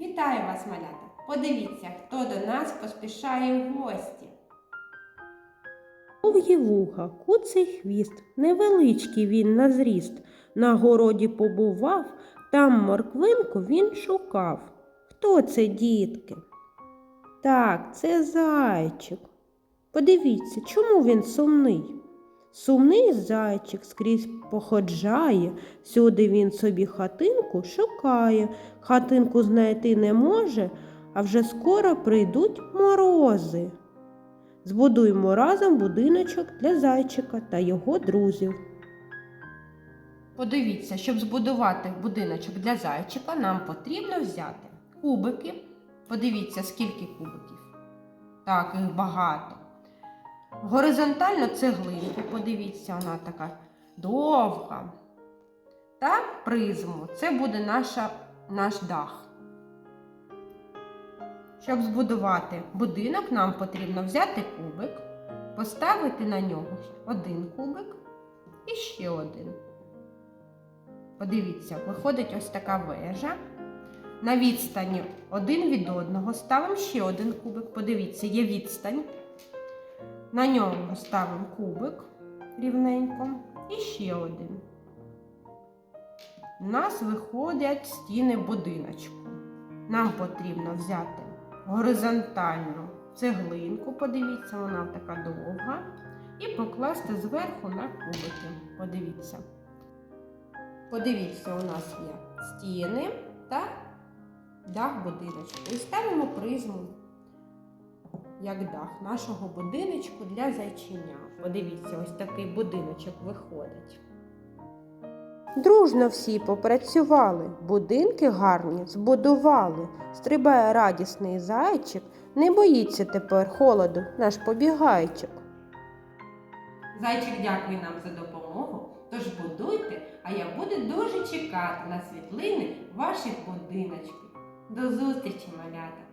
Вітаю вас, малята! Подивіться, хто до нас поспішає в гості. Довгі вуха, куций хвіст, невеличкий він на зріст. На городі побував, там морквинку він шукав. Хто це, дітки? Так, це зайчик. Подивіться, чому він сумний? Сумний зайчик скрізь походжає, сюди він собі хатинку шукає, хатинку знайти не може, а вже скоро прийдуть морози. Збудуємо разом будиночок для зайчика та його друзів. Подивіться, щоб збудувати будиночок для зайчика, нам потрібно взяти кубики. Подивіться, скільки кубиків. Так, їх багато. Горизонтально цеглинку, подивіться, вона така довга. Та призму. Це буде наша, наш дах. Щоб збудувати будинок, нам потрібно взяти кубик, поставити на нього один кубик і ще один. Подивіться, виходить ось така вежа. На відстані один від одного ставимо ще один кубик. Подивіться, є відстань. На ньому ставимо кубик рівненько і ще один. У нас виходять стіни будиночку. Нам потрібно взяти горизонтальну цеглинку, подивіться, вона така довга, і покласти зверху на кубики. Подивіться. Подивіться, у нас є стіни та дах будиночку. І ставимо призму як дах нашого будиночку для зайчиня. Подивіться, ось такий будиночок виходить. Дружно всі попрацювали, будинки гарні збудували. Стрибає радісний зайчик, не боїться тепер холоду наш побігайчик. Зайчик дякує нам за допомогу. Тож будуйте, а я буду дуже чекати на світлини ваших будиночків. До зустрічі, малята!